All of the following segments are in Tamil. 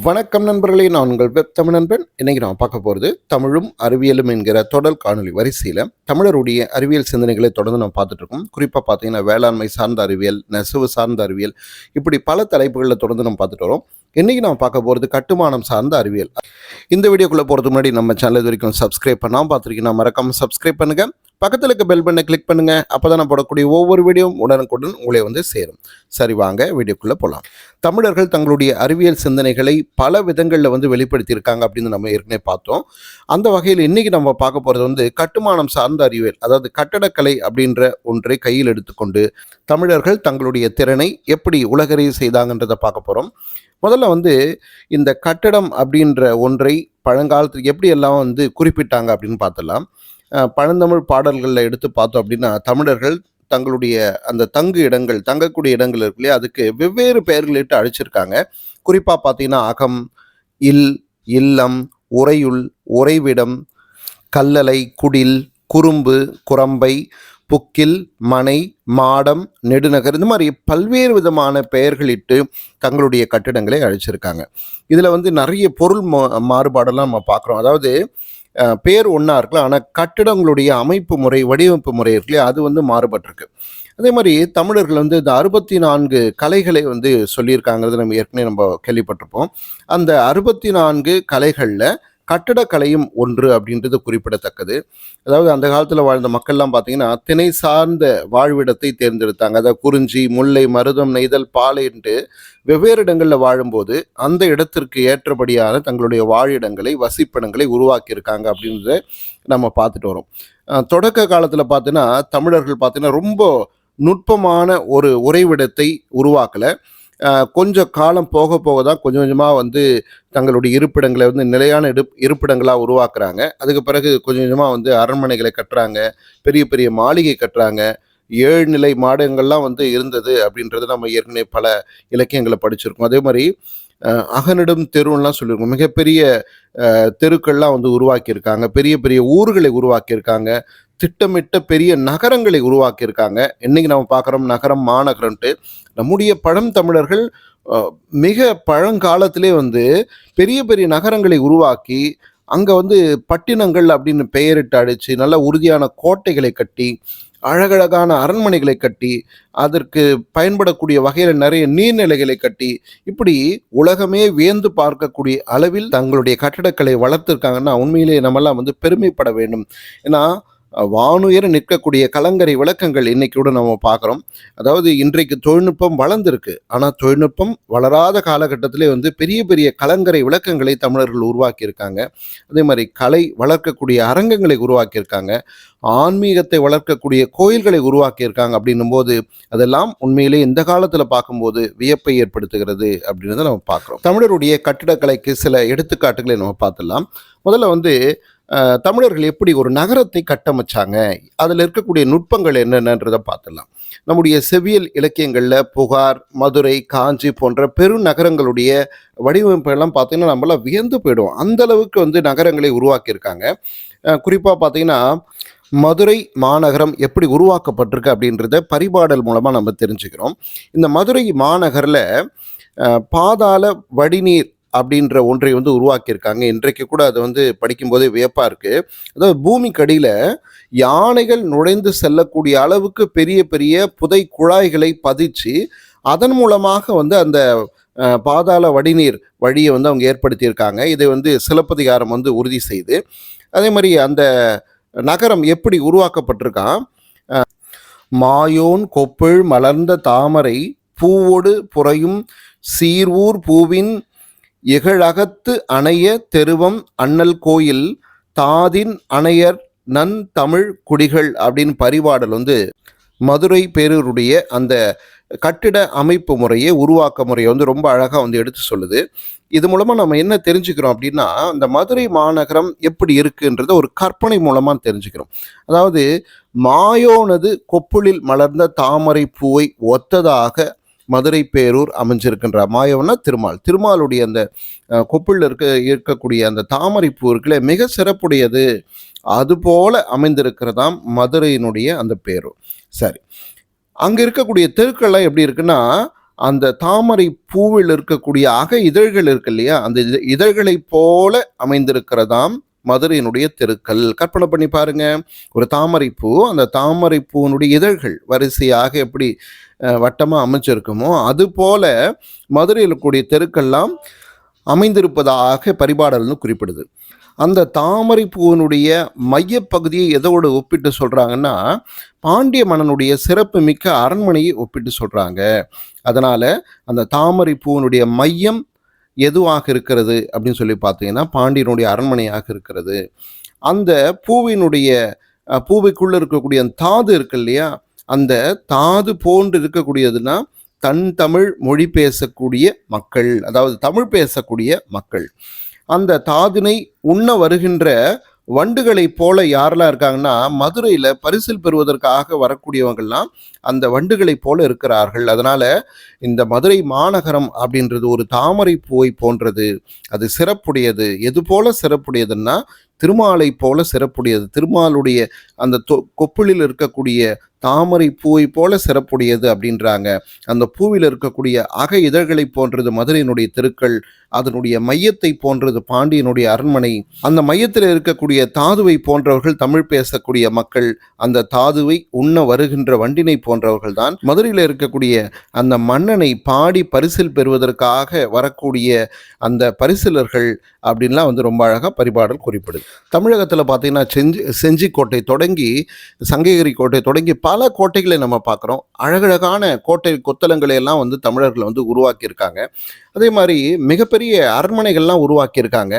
வணக்கம் நண்பர்களே நான் உங்கள் வெப் தமிழ் நண்பன். இன்னைக்கு நான் பார்க்க போகிறது தமிழும் அறிவியலும் என்கிற தொடர் காணொலி வரிசையில் தமிழருடைய அறிவியல் சிந்தனைகளை தொடர்ந்து நம்ம பார்த்துட்டு இருக்கோம். குறிப்பாக பார்த்தீங்கன்னா வேளாண்மை சார்ந்த அறிவியல் நெசவு சார்ந்த அறிவியல் இப்படி பல தலைப்புகளில் தொடர்ந்து நம்ம பார்த்துட்டு வரோம். இன்றைக்கி நான் பார்க்க போகிறது கட்டுமானம் சார்ந்த அறிவியல். இந்த வீடியோக்குள்ளே போகிறதுக்கு முன்னாடி நம்ம சேனல் இது வரைக்கும் சப்ஸ்கிரைப் பண்ணாமல் பார்த்துருக்கீங்கன்னா மறக்காமல் சப்ஸ்கிரைப் பண்ணுங்க. பக்கத்தில் இருக்க பெல் பண்ணை கிளிக் பண்ணுங்கள் அப்போ தான் நான் போடக்கூடிய ஒவ்வொரு வீடியோவும் உடனுக்குடன் உங்களை வந்து சேரும். சரி வாங்க வீடியோக்குள்ளே போகலாம் தமிழர்கள் தங்களுடைய அறிவியல் சிந்தனைகளை பல விதங்களில் வந்து வெளிப்படுத்தியிருக்காங்க அப்படின்னு நம்ம ஏற்கனவே பார்த்தோம். அந்த வகையில் இன்றைக்கி நம்ம பார்க்க போகிறது வந்து கட்டுமானம் சார்ந்த அறிவியல் அதாவது கட்டடக்கலை அப்படின்ற ஒன்றை கையில் எடுத்துக்கொண்டு தமிழர்கள் தங்களுடைய திறனை எப்படி உலகறிய செய்தாங்கன்றதை பார்க்க போகிறோம் முதல்ல வந்து இந்த கட்டடம் அப்படின்ற ஒன்றை பழங்காலத்துக்கு எப்படி எல்லாம் வந்து குறிப்பிட்டாங்க அப்படின்னு பார்த்தலாம் பழந்தமிழ் பாடல்களில் எடுத்து பார்த்தோம் அப்படின்னா தமிழர்கள் தங்களுடைய அந்த தங்கு இடங்கள் தங்கக்கூடிய இடங்கள் இருக்கு இல்லையா? அதுக்கு வெவ்வேறு பெயர்களிட்டு அழிச்சிருக்காங்க. குறிப்பாக பார்த்தீங்கன்னா அகம் இல் இல்லம் உறையுள் உறைவிடம் கல்லலை குடில் குறும்பு குரம்பை புக்கில் மனை மாடம் நெடுநகர் இந்த மாதிரி பல்வேறு விதமான பெயர்களிட்டு தங்களுடைய கட்டிடங்களை அழைச்சிருக்காங்க. இதில் வந்து நிறைய பொருள் மா- மாறுபாடெல்லாம் நம்ம பார்க்குறோம். அதாவது பேர் ஒன்றா இருக்கலாம் ஆனால் கட்டிடங்களுடைய அமைப்பு முறை வடிவமைப்பு முறை இருக்குல்லையா அது வந்து மாறுபட்டிருக்கு. அதே மாதிரி தமிழர்கள் வந்து இந்த அறுபத்தி நான்கு கலைகளை வந்து சொல்லியிருக்காங்கிறது நம்ம ஏற்கனவே நம்ம கேள்விப்பட்டிருப்போம். அந்த அறுபத்தி நான்கு கலைகளில் கட்டடக்கலையும் ஒன்று அப்படின்றது குறிப்பிடத்தக்கது. அதாவது அந்த காலத்தில் வாழ்ந்த மக்கள்லாம் பார்த்தீங்கன்னா திணை சார்ந்த வாழ்விடத்தை தேர்ந்தெடுத்தாங்க. அதாவது குறிஞ்சி முல்லை மருதம் நெய்தல் பாலைன்ட்டு வெவ்வேறு இடங்களில் வாழும்போது அந்த இடத்திற்கு ஏற்றபடியான தங்களுடைய வாழிடங்களை வசிப்பிடங்களை உருவாக்கியிருக்காங்க அப்படின்றத நம்ம பார்த்துட்டு வரோம். தொடக்க காலத்தில் பார்த்தீங்கன்னா தமிழர்கள் பார்த்தீங்கன்னா ரொம்ப நுட்பமான ஒரு உறைவிடத்தை உருவாக்கலை. கொஞ்சம் காலம் போக போக தான் கொஞ்சம் கொஞ்சமாக வந்து தங்களுடைய இருப்பிடங்களை வந்து நிலையான இடு இருப்பிடங்களாக உருவாக்குறாங்க. அதுக்கு பிறகு கொஞ்சம் கொஞ்சமாக வந்து அரண்மனைகளை கட்டுறாங்க. பெரிய பெரிய மாளிகை கட்டுறாங்க. ஏழு நிலை மாடங்கள்லாம் வந்து இருந்தது அப்படின்றது நம்ம ஏற்கனவே பல இலக்கியங்களை படிச்சிருக்கோம். அதே மாதிரி அகனிடும் தெருன்னெலாம் சொல்லியிருக்கோம். மிகப்பெரிய தெருக்கள்லாம் வந்து உருவாக்கியிருக்காங்க. பெரிய பெரிய ஊர்களை உருவாக்கியிருக்காங்க. திட்டமிட்ட பெரிய நகரங்களை உருவாக்கியிருக்காங்க. இன்னைக்கு நம்ம பார்க்குறோம் நகரம் மாநகரம்ட்டு நம்முடைய பழம் தமிழர்கள் மிக பழங்காலத்திலே வந்து பெரிய பெரிய நகரங்களை உருவாக்கி அங்கே வந்து பட்டினங்கள் அப்படின்னு பெயரிட்டு அடித்து நல்ல உறுதியான கோட்டைகளை கட்டி அழகழகான அரண்மனைகளை கட்டி அதற்கு பயன்படக்கூடிய வகையில் நிறைய நீர்நிலைகளை கட்டி இப்படி உலகமே வியந்து பார்க்கக்கூடிய அளவில் தங்களுடைய கட்டடக்கலை வளர்த்துருக்காங்கன்னா உண்மையிலேயே நம்மெல்லாம் வந்து பெருமைப்பட வேண்டும். ஏன்னா வானுயர நிற்கக்கூடிய கலங்கரை விளக்கங்கள் இன்னைக்கூட நம்ம பார்க்குறோம். அதாவது இன்றைக்கு தொழில்நுட்பம் வளர்ந்துருக்கு. ஆனால் தொழில்நுட்பம் வளராத காலகட்டத்திலே வந்து பெரிய பெரிய கலங்கரை விளக்கங்களை தமிழர்கள் உருவாக்கியிருக்காங்க. அதே மாதிரி கலை வளர்க்கக்கூடிய அரங்கங்களை உருவாக்கியிருக்காங்க. ஆன்மீகத்தை வளர்க்கக்கூடிய கோயில்களை உருவாக்கியிருக்காங்க அப்படின்னும் போது அதெல்லாம் உண்மையிலே இந்த காலத்தில் பார்க்கும்போது வியப்பை ஏற்படுத்துகிறது அப்படின்றத நம்ம பார்க்குறோம். தமிழருடைய கட்டிடக்கலைக்கு சில எடுத்துக்காட்டுகளை நம்ம பார்த்துடலாம். முதல்ல வந்து தமிழர்கள் எப்படி ஒரு நகரத்தை கட்டமைச்சாங்க? அதில் இருக்கக்கூடிய நுட்பங்கள் என்னென்னன்றதை பார்த்துடலாம். நம்முடைய செவியல் இலக்கியங்களில் புகார் மதுரை காஞ்சி போன்ற பெருநகரங்களுடைய வடிவமைப்பெல்லாம் பார்த்தீங்கன்னா நம்மளாம் வியந்து போயிடும். அந்தளவுக்கு வந்து நகரங்களை உருவாக்கியிருக்காங்க. குறிப்பாக பார்த்திங்கன்னா மதுரை மாநகரம் எப்படி உருவாக்கப்பட்டிருக்கு அப்படின்றத பரிபாடல் மூலமாக நம்ம தெரிஞ்சுக்கிறோம். இந்த மதுரை மாநகரில் பாதாள வடிநீர் அப்படின்ற ஒன்றை வந்து உருவாக்கியிருக்காங்க. இன்றைக்கு கூட அது வந்து படிக்கும்போதே வியப்பாக இருக்குது அதாவது பூமிக்கடியில் யானைகள் நுழைந்து செல்லக்கூடிய அளவுக்கு பெரிய பெரிய புதை குழாய்களை பதிச்சு அதன் மூலமாக வந்து அந்த பாதாள வடிநீர் வழியை வந்து அவங்க ஏற்படுத்தியிருக்காங்க. இதை வந்து சிலப்பதிகாரம் வந்து உறுதி செய்து அதே மாதிரி அந்த நகரம் எப்படி உருவாக்கப்பட்டிருக்கான்? மாயோன் கொப்பிள் மலர்ந்த தாமரை பூவோடு புறையும் சீர்வூர் பூவின் இகழகத்து அணைய தெருவம் அண்ணல் கோயில் தாதின் அணையர் நன் தமிழ் குடிகள் அப்படின்னு பரிபாடல் வந்து மதுரை பேரூருடைய அந்த கட்டிட அமைப்பு முறையை உருவாக்க முறையை வந்து ரொம்ப அழகாக வந்து எடுத்து சொல்லுது. இது மூலமாக நம்ம என்ன தெரிஞ்சுக்கிறோம் அப்படின்னா அந்த மதுரை மாநகரம் எப்படி இருக்குன்றத ஒரு கற்பனை மூலமாக தெரிஞ்சுக்கிறோம். அதாவது மாயோனது கொப்புளில் மலர்ந்த தாமரை பூவை ஒத்ததாக மதுரை பேரூர் அமைஞ்சிருக்கின்ற மாயவனா திருமால். திருமாலுடைய அந்த கொப்பிலில் இருக்க இருக்கக்கூடிய அந்த தாமரைப்பூ இருக்குல்ல மிக சிறப்புடையது. அதுபோல அமைந்திருக்கிறதாம் மதுரையினுடைய அந்த பேரூர். சரி. அங்கே இருக்கக்கூடிய தெருக்கள்லாம் எப்படி இருக்குன்னா அந்த தாமரை பூவில் இருக்கக்கூடிய அக இதழ்கள் இருக்கு இல்லையா அந்த இத- இதழ்களைப் போல அமைந்திருக்கிறதாம் மதுரையினுடைய தெருக்கள். கற்பனை பண்ணி பாருங்க. ஒரு தாமரை பூ அந்த தாமரை இதழ்கள் வரிசையாக எப்படி வட்டமாக அமைச்சிருக்குமோ அது போல மதுரையில் கூடிய தெருக்கள்லாம் அமைந்திருப்பதாக பரிபாடல்னு குறிப்பிடுது. அந்த தாமரை பூவினுடைய மையப்பகுதியை எதோடு ஒப்பிட்டு சொல்கிறாங்கன்னா பாண்டிய மன்னனுடைய சிறப்பு மிக்க அரண்மனையை ஒப்பிட்டு சொல்கிறாங்க அதனால் அந்த தாமரை பூவினுடைய மையம் எதுவாக இருக்கிறது அப்படின்னு சொல்லி பார்த்தீங்கன்னா பாண்டியனுடைய அரண்மனையாக இருக்கிறது. அந்த பூவினுடைய பூவைக்குள்ளே இருக்கக்கூடிய அந்த தாது இருக்கு இல்லையா அந்த தாது போன்று இருக்கக்கூடியதுன்னா தன் தமிழ் மொழி பேசக்கூடிய மக்கள் அதாவது தமிழ் பேசக்கூடிய மக்கள். அந்த தாதினை உண்ண வருகின்ற வண்டுகளைப் போல யாரெல்லாம் இருக்காங்கன்னா மதுரையில் பரிசில் பெறுவதற்காக வரக்கூடியவங்கள்லாம் அந்த வண்டுகளைப் போல இருக்கிறார்கள். அதனால் இந்த மதுரை மாநகரம் அப்படின்றது ஒரு தாமரை பூவை போன்றது. அது சிறப்புடையது. எது போல சிறப்புடையதுன்னா திருமாலை போல சிறப்புடையது. திருமாலுடைய அந்த தொ- கொப்பிலில் இருக்கக்கூடிய தாமரை பூவை போல சிறப்புடையது அப்படின்றாங்க. அந்த பூவில் இருக்கக்கூடிய அக இதழ்களை போன்றது மதுரையினுடைய தெருக்கள் அதனுடைய மையத்தை போன்றது பாண்டியனுடைய அரண்மனை. அந்த மையத்தில் இருக்கக்கூடிய தாதுவை போன்றவர்கள் தமிழ் பேசக்கூடிய மக்கள் அந்த தாதுவை உண்ண வருகின்ற வண்டினை போன்றவர்கள் தான். மதுரையில் இருக்கக்கூடிய அந்த மன்னனை பாடி பரிசில் பெறுவதற்காக வரக்கூடிய அந்த பரிசிலர்கள் அப்படின்லாம் வந்து ரொம்ப அழகாக பரிபாடல் குறிப்பிடுது. தமிழகத்தில் பார்த்தீங்கன்னா செஞ்சி செஞ்சிக்கோட்டை தொடங்கி சங்ககிரி கோட்டை தொடங்கி பல பல கோட்டைகளை நம்ம பார்க்குறோம். அழகழகான கோட்டை கொத்தளங்களை எல்லாம் வந்து தமிழர்கள் வந்து உருவாக்கியிருக்காங்க. அதே மாதிரி மிகப்பெரிய அரண்மனைகள்லாம் உருவாக்கியிருக்காங்க.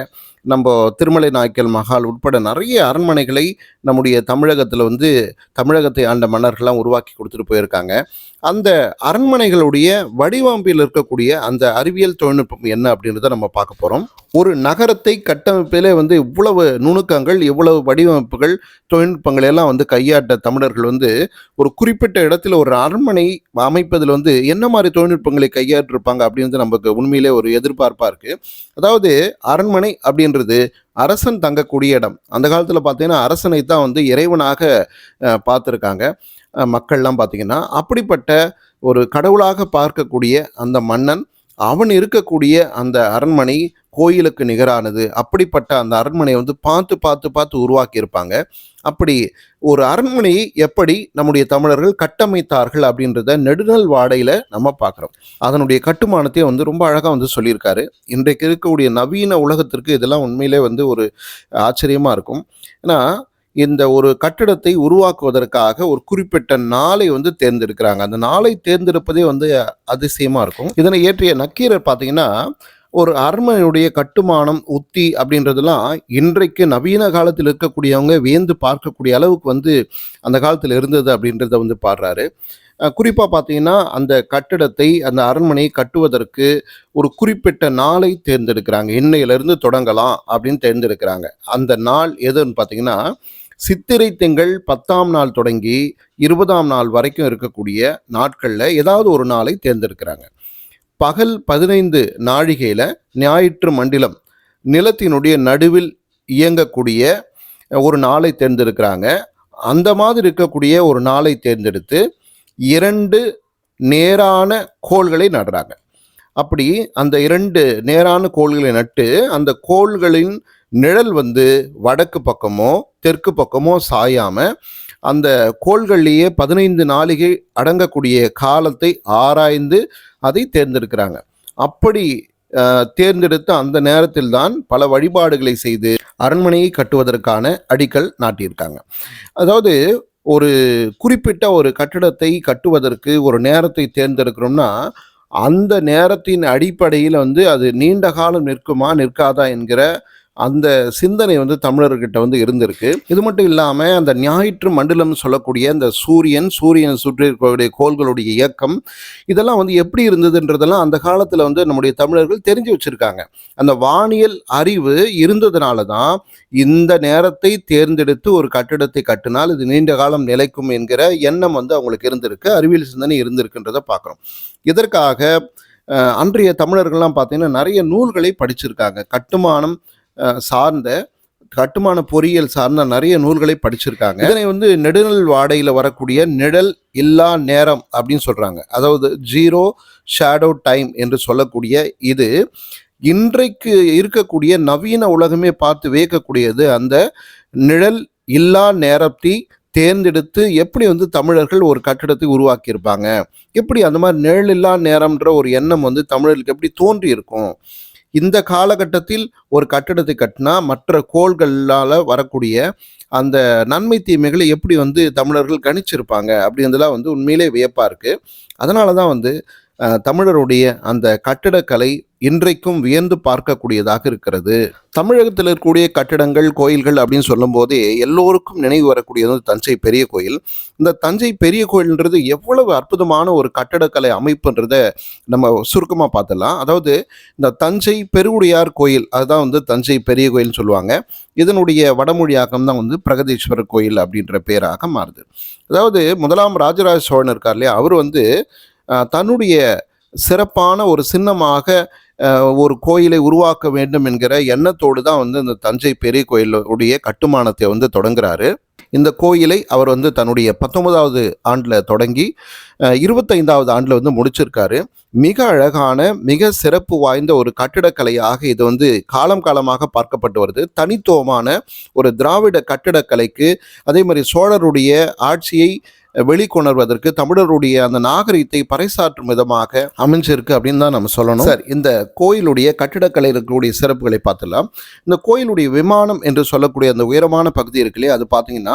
நம்ம திருமலை நாயக்கல் மஹால் உட்பட நிறைய அரண்மனைகளை நம்முடைய தமிழகத்தில் வந்து தமிழகத்தை ஆண்ட மன்னர்கள்லாம் உருவாக்கி கொடுத்துட்டு போயிருக்காங்க. அந்த அரண்மனைகளுடைய வடிவமைப்பில் இருக்கக்கூடிய அந்த அறிவியல் தொழில்நுட்பம் என்ன அப்படின்றத நம்ம பார்க்க போகிறோம் ஒரு நகரத்தை கட்டமைப்பிலே வந்து இவ்வளவு நுணுக்கங்கள் இவ்வளவு வடிவமைப்புகள் தொழில்நுட்பங்களை எல்லாம் வந்து கையாட்ட தமிழர்கள் வந்து ஒரு குறிப்பிட்ட இடத்துல ஒரு அரண்மனை அமைப்பதில் வந்து என்ன மாதிரி தொழில்நுட்பங்களை கையாட்டிருப்பாங்க அப்படின்றது நமக்கு உண்மையிலே ஒரு எதிர்பார்ப்பாக இருக்குது அதாவது அரண்மனை அப்படின்றது அரசன் தங்கக்கூடிய இடம். அந்த காலத்தில் பார்த்தீங்கன்னா அரசனை தான் வந்து இறைவனாக பார்த்துருக்காங்க. மக்கள்லாம் பார்த்திங்கன்னா அப்படிப்பட்ட ஒரு கடவுளாக பார்க்கக்கூடிய அந்த மன்னன் அவன் இருக்கக்கூடிய அந்த அரண்மனை கோயிலுக்கு நிகரானது. அப்படிப்பட்ட அந்த அரண்மனையை வந்து பார்த்து பார்த்து பார்த்து உருவாக்கியிருப்பாங்க. அப்படி ஒரு அரண்மனையை எப்படி நம்முடைய தமிழர்கள் கட்டமைத்தார்கள் அப்படின்றத நெடுநல் வாடையில் நம்ம பார்க்குறோம். அதனுடைய கட்டுமானத்தையே வந்து ரொம்ப அழகாக வந்து சொல்லியிருக்காரு. இன்றைக்கு இருக்கக்கூடிய நவீன உலகத்திற்கு இதெல்லாம் உண்மையிலே வந்து ஒரு ஆச்சரியமாக இருக்கும். ஏன்னா இந்த ஒரு கட்டிடத்தை உருவாக்குவதற்காக ஒரு குறிப்பிட்ட நாளை வந்து தேர்ந்தெடுக்கிறாங்க. அந்த நாளை தேர்ந்தெடுப்பதே வந்து அதிசயமாக இருக்கும். இதனை இயற்றிய நக்கீரர் பார்த்தீங்கன்னா ஒரு அரண்மனையுடைய கட்டுமானம் உத்தி அப்படின்றதெல்லாம் இன்றைக்கு நவீன காலத்தில் இருக்கக்கூடியவங்க வியந்து பார்க்கக்கூடிய அளவுக்கு வந்து அந்த காலத்தில் இருந்தது அப்படின்றத வந்து பாடுறாரு. குறிப்பாக பார்த்தீங்கன்னா அந்த கட்டிடத்தை அந்த அரண்மனையை கட்டுவதற்கு ஒரு குறிப்பிட்ட நாளை தேர்ந்தெடுக்கிறாங்க. இன்னையிலிருந்து தொடங்கலாம் அப்படின்னு தேர்ந்தெடுக்கிறாங்க. அந்த நாள் எதுன்னு பார்த்தீங்கன்னா சித்திரை திங்கள் பத்தாம் நாள் தொடங்கி இருபதாம் நாள் வரைக்கும் இருக்கக்கூடிய நாட்களில் ஏதாவது ஒரு நாளை தேர்ந்தெடுக்கிறாங்க. பகல் பதினைந்து நாழிகையில் ஞாயிற்று மண்டிலம் நிலத்தினுடைய நடுவில் இயங்கக்கூடிய ஒரு நாளை தேர்ந்தெடுக்கிறாங்க. அந்த மாதிரி இருக்கக்கூடிய ஒரு நாளை தேர்ந்தெடுத்து இரண்டு நேரான கோள்களை நடுறாங்க. அப்படி அந்த இரண்டு நேரான கோள்களை நட்டு அந்த கோள்களின் நிழல் வந்து வடக்கு பக்கமோ தெற்கு பக்கமோ சாயாமல் அந்த கோள்கள்லேயே பதினைந்து நாளிகை அடங்கக்கூடிய காலத்தை ஆராய்ந்து அதை தேர்ந்தெடுக்கிறாங்க. அப்படி தேர்ந்தெடுத்த அந்த நேரத்தில் தான் பல வழிபாடுகளை செய்து அரண்மனையை கட்டுவதற்கான அடிக்கல் நாட்டியிருக்காங்க. அதாவது ஒரு குறிப்பிட்ட ஒரு கட்டிடத்தை கட்டுவதற்கு ஒரு நேரத்தை தேர்ந்தெடுக்கிறோம்னா அந்த நேரத்தின் அடிப்படையில் வந்து அது நீண்ட காலம் நிற்குமா நிற்காதா என்கிற அந்த சிந்தனை வந்து தமிழர்கிட்ட வந்து இருந்திருக்கு. இது மட்டும் இல்லாமல் அந்த ஞாயிற்று மண்டலம் சொல்லக்கூடிய அந்த சூரியன் சூரியனை சுற்றி இருக்கக்கூடிய கோள்களுடைய இயக்கம் இதெல்லாம் வந்து எப்படி இருந்ததுன்றதெல்லாம் அந்த காலத்தில் வந்து நம்முடைய தமிழர்கள் தெரிஞ்சு வச்சுருக்காங்க. அந்த வானியல் அறிவு இருந்ததுனால தான் இந்த நேரத்தை தேர்ந்தெடுத்து ஒரு கட்டிடத்தை கட்டினால் இது நீண்ட காலம் நிலைக்கும் என்கிற எண்ணம் வந்து அவங்களுக்கு இருந்திருக்கு அறிவியல் சிந்தனை இருந்திருக்குன்றதை பார்க்குறோம். இதற்காக அன்றைய தமிழர்கள்லாம் பார்த்தீங்கன்னா நிறைய நூல்களை படிச்சிருக்காங்க. கட்டுமானம் சார்ந்த கட்டுமான பொறியியல் சார்ந்த நிறைய நூல்களை படிச்சிருக்காங்க. இதனை வந்து நெடுநல் வாடையில் வரக்கூடிய நிழல் இல்லா நேரம் அப்படின்னு சொல்றாங்க. அதாவது ஜீரோ ஷேடோ டைம் என்று சொல்லக்கூடிய இது இன்றைக்கு இருக்கக்கூடிய நவீன உலகமே பார்த்து வியக்கக்கூடியது அந்த நிழல் இல்லா நேரத்தை தேர்ந்தெடுத்து எப்படி வந்து தமிழர்கள் ஒரு கட்டிடத்தை உருவாக்கியிருப்பாங்க? எப்படி அந்த மாதிரி நிழல் இல்லா நேரம்ன்ற ஒரு எண்ணம் வந்து தமிழர்களுக்கு எப்படி தோன்றி இருக்கும் இந்த காலகட்டத்தில் ஒரு கட்டிடத்தை கட்டினா மற்ற கோள்களால் வரக்கூடிய அந்த நன்மை தீமைகளை எப்படி வந்து தமிழர்கள் கணிச்சிருப்பாங்க அப்படின்றதுலாம் வந்து உண்மையிலே வியப்பாக இருக்குது அதனால தான் வந்து தமிழருடைய அந்த கட்டிடக்கலை இன்றைக்கும் வியந்து பார்க்கக்கூடியதாக இருக்கிறது. தமிழகத்தில் இருக்கக்கூடிய கட்டிடங்கள் கோயில்கள் அப்படின்னு சொல்லும்போதே எல்லோருக்கும் நினைவு வரக்கூடியது வந்து தஞ்சை பெரிய கோயில். இந்த தஞ்சை பெரிய கோயில்ன்றது எவ்வளவு அற்புதமான ஒரு கட்டடக்கலை அமைப்புன்றத நம்ம சுருக்கமாக பார்த்துடலாம். அதாவது இந்த தஞ்சை பெருவுடையார் கோயில் அதுதான் வந்து தஞ்சை பெரிய கோயில்னு சொல்லுவாங்க. இதனுடைய வடமொழியாக்கம் தான் வந்து பிரகதீஸ்வரர் கோயில் அப்படின்ற பேராக மாறுது. அதாவது முதலாம் ராஜராஜ சோழன் இருக்கார் இல்லையா? அவர் வந்து தன்னுடைய சிறப்பான ஒரு சின்னமாக ஒரு கோயிலை உருவாக்க வேண்டும் என்கிற எண்ணத்தோடு தான் வந்து இந்த தஞ்சை பெரிய கோயிலுடைய கட்டுமானத்தை வந்து தொடங்குறாரு. இந்த கோயிலை அவர் வந்து தன்னுடைய பத்தொன்பதாவது ஆண்டில் தொடங்கி இருபத்தைந்தாவது ஆண்டில் வந்து முடிச்சிருக்காரு. மிக அழகான மிக சிறப்பு வாய்ந்த ஒரு கட்டிடக்கலையாக இது வந்து காலம் காலமாக பார்க்கப்பட்டு வருது. தனித்துவமான ஒரு திராவிட கட்டிடக்கலைக்கு அதே மாதிரி சோழருடைய ஆட்சியை வெளிக்கொணர்வதற்கு தமிழருடைய அந்த நாகரிகத்தை பறைசாற்றும் விதமாக அமைஞ்சிருக்கு அப்படின்னு தான் நம்ம சொல்லணும். சார் இந்த கோயிலுடைய கட்டிடக்கலை இருக்கக்கூடிய சிறப்புகளை பார்த்துலாம் இந்த கோயிலுடைய விமானம் என்று சொல்லக்கூடிய அந்த உயரமான பகுதி இருக்குல்லையே அது பார்த்தீங்கன்னா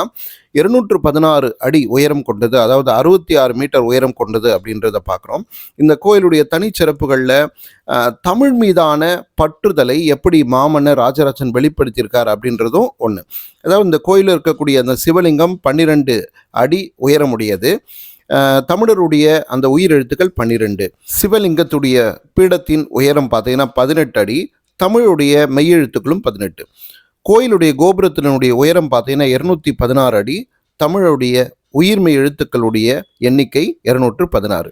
இருநூற்று பதினாறு அடி உயரம் கொண்டது அதாவது அறுபத்தி ஆறு மீட்டர் உயரம் கொண்டது அப்படின்றத பார்க்குறோம். இந்த கோயிலுடைய தனிச்சிறப்புகளில் தமிழ் மீதான பற்றுதலை எப்படி மாமன்னர் ராஜராஜன் வெளிப்படுத்தியிருக்கார் அப்படின்றதும் ஒன்று அதாவது இந்த கோயிலில் இருக்கக்கூடிய அந்த சிவலிங்கம் பன்னிரெண்டு அடி உயரமுடையது. தமிழருடைய அந்த உயிரெழுத்துக்கள் பன்னிரெண்டு. சிவலிங்கத்துடைய பீடத்தின் உயரம் பார்த்தீங்கன்னா பதினெட்டு அடி தமிழுடைய மெய்யெழுத்துக்களும் பதினெட்டு. கோயிலுடைய கோபுரத்தினுடைய உயரம் பார்த்தீங்கன்னா இரநூத்தி பதினாறு அடி தமிழுடைய உயிர்மெய் எழுத்துக்களுடைய எண்ணிக்கை இருநூற்று பதினாறு.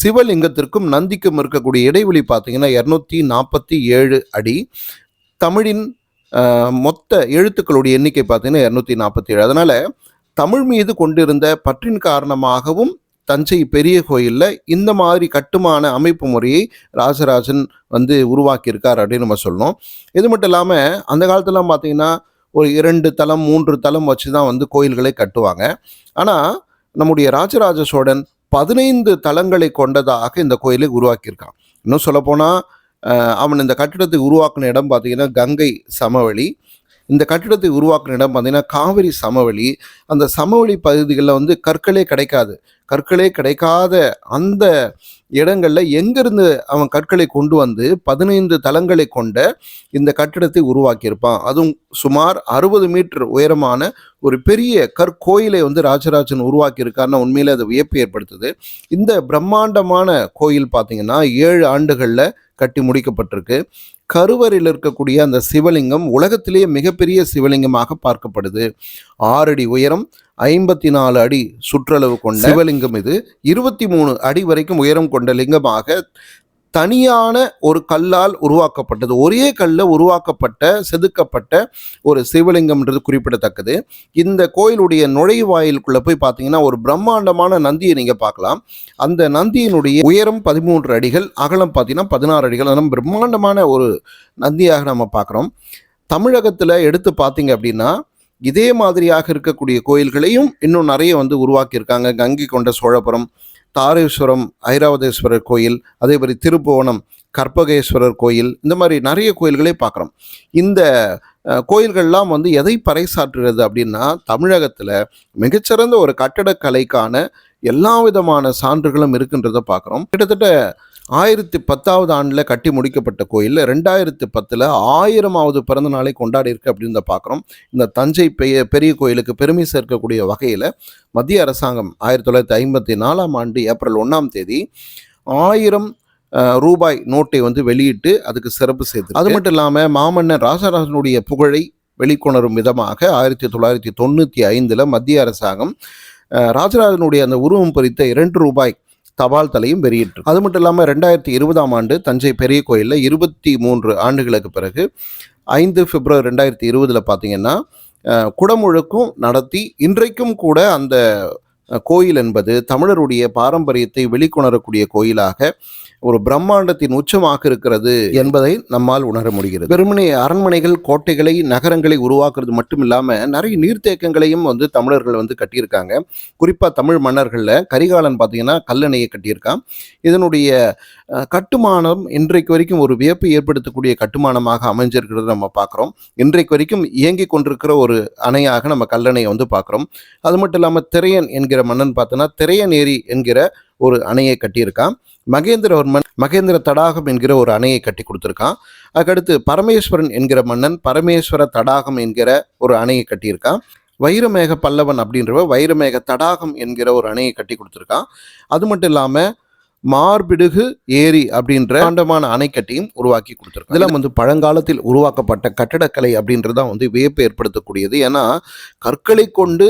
சிவலிங்கத்திற்கும் நந்திக்கும் இருக்கக்கூடிய இடைவெளி பார்த்தீங்கன்னா இரநூத்தி நாற்பத்தி ஏழு அடி. தமிழின் மொத்த எழுத்துக்களுடைய எண்ணிக்கை பார்த்தீங்கன்னா இரநூத்தி நாற்பத்தி ஏழு. அதனால் தமிழ் மீது கொண்டிருந்த பற்றின் காரணமாகவும் தஞ்சை பெரிய கோயிலில் இந்த மாதிரி கட்டுமான அமைப்பு முறையை ராஜராஜன் வந்து உருவாக்கியிருக்கார் அப்படின்னு நம்ம சொல்லணும். இது மட்டும் இல்லாமல் அந்த காலத்துலலாம் பார்த்தீங்கன்னா ஒரு இரண்டு தளம் மூன்று தளம் வச்சு தான் வந்து கோயில்களை கட்டுவாங்க. ஆனால் நம்முடைய ராஜராஜ சோழன் பதினைந்து தளங்களை கொண்டதாக இந்த கோயிலை உருவாக்கியிருக்கான். இன்னும் சொல்லப்போனால் அவன் இந்த கட்டிடத்தை உருவாக்கின இடம் பார்த்தீங்கன்னா கங்கை சமவெளி. இந்த கட்டிடத்தை உருவாக்குற இடம் பார்த்தீங்கன்னா காவிரி சமவெளி. அந்த சமவெளி பகுதிகளில் வந்து கற்களே கிடைக்காது. கற்களே கிடைக்காத அந்த இடங்களில் எங்கிருந்து அவன் கற்களை கொண்டு வந்து பதினைந்து தளங்களை கொண்ட இந்த கட்டிடத்தை உருவாக்கியிருப்பான். அதுவும் சுமார் அறுபது மீட்டர் உயரமான ஒரு பெரிய கற்கோயிலை வந்து ராஜராஜன் உருவாக்கியிருக்காருன்னா உண்மையிலே அது வியப்பு ஏற்படுத்துது. இந்த பிரம்மாண்டமான கோயில் பார்த்தீங்கன்னா ஏழு ஆண்டுகளில் கட்டி முடிக்கப்பட்டிருக்கு. கருவறையில் இருக்கக்கூடிய அந்த சிவலிங்கம் உலகத்திலேயே மிகப்பெரிய சிவலிங்கமாக பார்க்கப்படுது. ஆறடி உயரம் ஐம்பத்தி நாலு அடி சுற்றளவு கொண்ட சிவலிங்கம் இது. இருபத்தி மூணு அடி வரைக்கும் உயரம் கொண்ட லிங்கமாக தனியான ஒரு கல்லால் உருவாக்கப்பட்டது. ஒரே கல்ல உருவாக்கப்பட்ட செதுக்கப்பட்ட ஒரு சிவலிங்கம்ன்றது குறிப்பிடத்தக்கது. இந்த கோயிலுடைய நுழைவாயிலுக்குள்ள போய் பார்த்தீங்கன்னா ஒரு பிரம்மாண்டமான நந்தியை நீங்க பார்க்கலாம். அந்த நந்தியினுடைய உயரம் பதிமூன்று அடிகள் அகலம் பார்த்தீங்கன்னா பதினாறு அடிகள். அதனால் பிரம்மாண்டமான ஒரு நந்தியாக நம்ம பார்க்குறோம். தமிழகத்தில் எடுத்து பார்த்தீங்க அப்படின்னா இதே மாதிரியாக இருக்கக்கூடிய கோயில்களையும் இன்னும் நிறைய வந்து உருவாக்கியிருக்காங்க. கங்கை கொண்ட சோழபுரம் தாரேஸ்வரம் ஐராவதேஸ்வரர் கோயில் அதே மாதிரி திருப்புவனம் கற்பகேஸ்வரர் கோயில் இந்த மாதிரி நிறைய கோயில்களே பார்க்குறோம். இந்த கோயில்கள்லாம் வந்து எதை பறைசாற்றுகிறது அப்படின்னா தமிழகத்தில் மிகச்சிறந்த ஒரு கட்டடக்கலைக்கான எல்லா விதமான சான்றுகளும் இருக்கின்றதை பார்க்குறோம். கிட்டத்தட்ட ஆயிரத்தி பத்தாவது ஆண்டில் கட்டி முடிக்கப்பட்ட கோயிலில் ரெண்டாயிரத்தி பத்தில் ஆயிரமாவது பிறந்த நாளை கொண்டாடி இருக்கு அப்படின்னு பார்க்குறோம் இந்த தஞ்சை பெரிய பெரிய கோயிலுக்கு பெருமை சேர்க்கக்கூடிய வகையில் மத்திய அரசாங்கம் ஆயிரத்தி தொள்ளாயிரத்தி ஐம்பத்தி நாலாம் ஆண்டு ஏப்ரல் ஒன்றாம் தேதி ஆயிரம் ரூபாய் நோட்டை வந்து வெளியிட்டு அதுக்கு சிறப்பு சேர்த்து அது மட்டும் இல்லாமல் மாமன்னர் ராஜராஜனுடைய புகழை வெளிக்கொணரும் விதமாக ஆயிரத்தி தொள்ளாயிரத்தி தொண்ணூற்றி ஐந்தில் மத்திய அரசாங்கம் ராஜராஜனுடைய அந்த உருவம் பொறித்த இரண்டு ரூபாய் தபால் தலையும் வெளியிட்டு அது மட்டும் இல்லாமல் ரெண்டாயிரத்தி இருபதாம் ஆண்டு தஞ்சை பெரிய கோயிலில் இருபத்தி மூன்று ஆண்டுகளுக்கு பிறகு ஐந்து பிப்ரவரி ரெண்டாயிரத்தி இருபதில் பார்த்தீங்கன்னா குடமுழுக்கும் நடத்தி இன்றைக்கும் கூட அந்த கோயில் என்பது தமிழருடைய பாரம்பரியத்தை வெளிக்கொணரக்கூடிய கோயிலாக ஒரு பிரம்மாண்டத்தின் உச்சமாக இருக்கிறது என்பதை நம்மால் உணர முடிகிறது. வெறுமனே அரண்மனைகள் கோட்டைகளை நகரங்களை உருவாக்குறது மட்டும் இல்லாமல் நிறைய நீர்த்தேக்கங்களையும் வந்து தமிழர்கள் வந்து கட்டியிருக்காங்க. குறிப்பாக தமிழ் மன்னர்களில் கரிகாலன் பார்த்தீங்கன்னா கல்லணையை கட்டியிருக்கான். இதனுடைய கட்டுமானம் இன்றைக்கு வரைக்கும் ஒரு வியப்பை ஏற்படுத்தக்கூடிய கட்டுமானமாக அமைஞ்சிருக்கிறது நம்ம பார்க்குறோம் இன்றைக்கு வரைக்கும் இயங்கி கொண்டிருக்கிற ஒரு அணையாக நம்ம கல்லணையை வந்து பார்க்குறோம் அது மட்டும் இல்லாமல் திரையன் என்கிற மன்னன் பார்த்தோன்னா திரையன் ஏரி என்கிற ஒரு அணையை கட்டியிருக்கான். மகேந்திரவர்மன் மகேந்திர தடாகம் என்கிற ஒரு அணையை கட்டி கொடுத்துருக்கான். அதுக்கடுத்து பரமேஸ்வரன் என்கிற மன்னன் பரமேஸ்வர தடாகம் என்கிற ஒரு அணையை கட்டியிருக்கான். வைரமேக பல்லவன் அப்படின்றவ வைரமேக தடாகம் என்கிற ஒரு அணையை கட்டி கொடுத்துருக்கான். அது மட்டும் இல்லாமல் மார்பிடுகு ஏரி அப்படின்ற ஆண்டமான அணைக்கட்டியும் உருவாக்கி கொடுத்துருக்காங்க இதெல்லாம் வந்து பழங்காலத்தில் உருவாக்கப்பட்ட கட்டடக்கலை அப்படின்றது தான் வந்து வியப்பை ஏற்படுத்தக்கூடியது. ஏன்னா கற்களை கொண்டு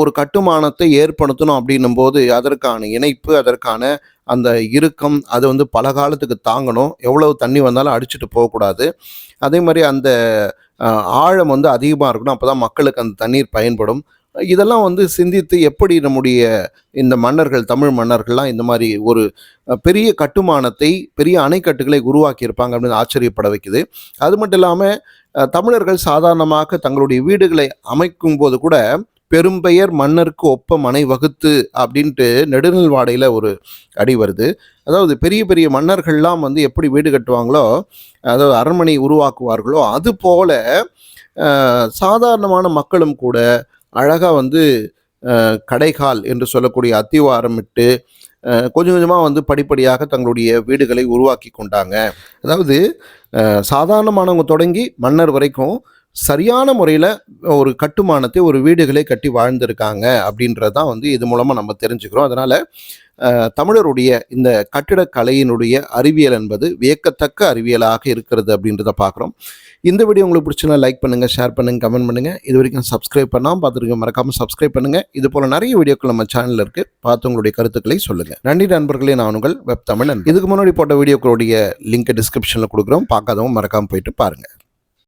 ஒரு கட்டுமானத்தை ஏற்படுத்தணும் அப்படின்னும் போது அதற்கான இணைப்பு அதற்கான அந்த இறுக்கம் அது வந்து பல காலத்துக்கு தாங்கணும். எவ்வளவு தண்ணி வந்தாலும் அடிச்சுட்டு போகக்கூடாது. அதே மாதிரி அந்த ஆழம் வந்து அதிகமாக இருக்கணும். அப்போ தான் மக்களுக்கு அந்த தண்ணீர் பயன்படும். இதெல்லாம் வந்து சிந்தித்து எப்படி நம்முடைய இந்த மன்னர்கள் தமிழ் மன்னர்கள்லாம் இந்த மாதிரி ஒரு பெரிய கட்டுமானத்தை பெரிய அணைக்கட்டுகளை உருவாக்கியிருப்பாங்க அப்படின்னு ஆச்சரியப்பட வைக்குது. அது மட்டும் இல்லாமல் தமிழர்கள் சாதாரணமாக தங்களுடைய வீடுகளை அமைக்கும் போது கூட பெரும்பெயர் மன்னருக்கு ஒப்ப மனை வகுத்து அப்படின்ட்டு நெடுநல்வாடையில் ஒரு அடி வருது. அதாவது பெரிய பெரிய மன்னர்கள்லாம் வந்து எப்படி வீடு கட்டுவாங்களோ அதாவது அரண்மனை உருவாக்குவார்களோ அது போல சாதாரணமான மக்களும் கூட அழகாக வந்து கடைகால் என்று சொல்லக்கூடிய அத்திவாரமிட்டு கொஞ்சம் கொஞ்சமாக வந்து படிப்படியாக தங்களுடைய வீடுகளை உருவாக்கி கொண்டாங்க. அதாவது சாதாரணமானவங்க தொடங்கி மன்னர் வரைக்கும் சரியான முறையில் ஒரு கட்டுமானத்தை ஒரு வீடுகளை கட்டி வாழ்ந்திருக்காங்க அப்படின்றது தான் வந்து இது மூலமாக நம்ம தெரிஞ்சுக்கிறோம். அதனால் தமிழருடைய இந்த கட்டிடக்கலையினுடைய அறிவியல் என்பது வியக்கத்தக்க அறிவியலாக இருக்கிறது அப்படின்றத பார்க்குறோம். இந்த வீடியோ உங்களுக்கு பிடிச்சுன்னா லைக் பண்ணுங்கள் ஷேர் பண்ணுங்கள் கமெண்ட் பண்ணுங்கள் இது வரைக்கும் சப்ஸ்கிரைப் பண்ணாமல் பார்த்துருக்க மறக்காமல் சப்ஸ்கிரைப் பண்ணுங்கள் இது போல் நிறைய வீடியோக்கள் நம்ம சேனலில் இருக்குது பார்த்து உங்களுடைய கருத்துக்களை சொல்லுங்கள் நன்றி நண்பர்களே நான் உங்கள் வெப் தமிழன். இதுக்கு முன்னாடி போட்ட வீடியோக்களுடைய லிங்க் டிஸ்கிரிப்ஷனில் கொடுக்குறோம். பார்க்காதவங்க மறக்காமல் போயிட்டு பாருங்கள்